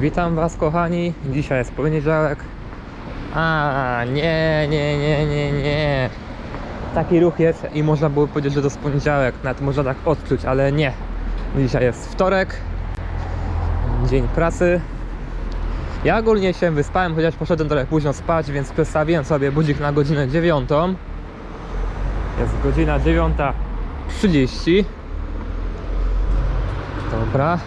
Witam Was kochani, dzisiaj jest poniedziałek. A nie, nie, nie, nie, nie. Taki ruch jest i można było powiedzieć, że to jest poniedziałek, nawet można tak odczuć, ale nie. Dzisiaj jest wtorek, dzień pracy. Ja ogólnie się wyspałem, chociaż poszedłem trochę późno spać, więc przestawiłem sobie budzik na godzinę 9. Jest godzina 9.30. Dobra.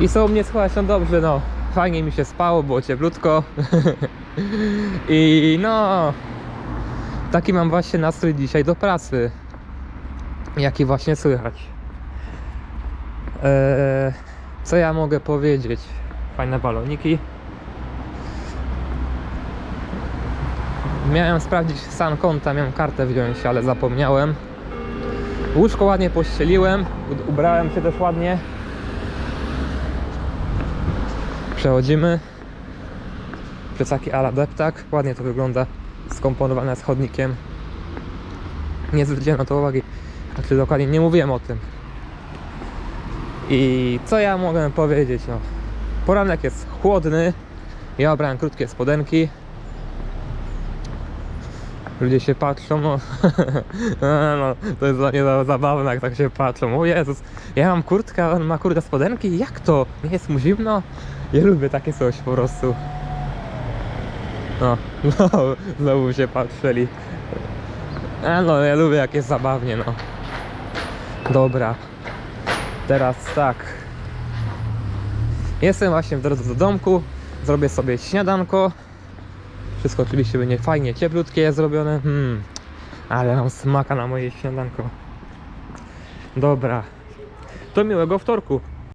I są mnie słuchać, no dobrze, no. Fajnie mi się spało, było cieplutko. I no. Taki mam właśnie nastrój dzisiaj do pracy. Jaki właśnie słychać. Eee, co ja mogę powiedzieć? Fajne baloniki. Miałem sprawdzić stan konta, miałem kartę wziąć, ale zapomniałem. Łóżko ładnie pościeliłem, ubrałem się też ładnie. Przechodzimy. Plecaki ala deptak. Ładnie to wygląda. Skomponowane z chodnikiem. Nie zwróciłem na to uwagi. Znaczy dokładnie nie mówiłem o tym. I co ja mogę powiedzieć? No. Poranek jest chłodny. Ja obrałem krótkie spodenki. Ludzie się patrzą, no. no to jest dla mnie za- zabawne, jak tak się patrzą. O Jezus, ja mam kurtkę, on ma kurde spodenki? Jak to? Nie jest mu zimno? Ja lubię takie coś po prostu. No, no znowu się patrzyli. No, ja lubię jak jest zabawnie, no. Dobra. Teraz tak. Jestem właśnie w drodze do domku. Zrobię sobie śniadanko. Wszystko oczywiście będzie fajnie, cieplutkie zrobione. Hmm. Ale mam smaka na moje śniadanko. Dobra. To miłego wtorku.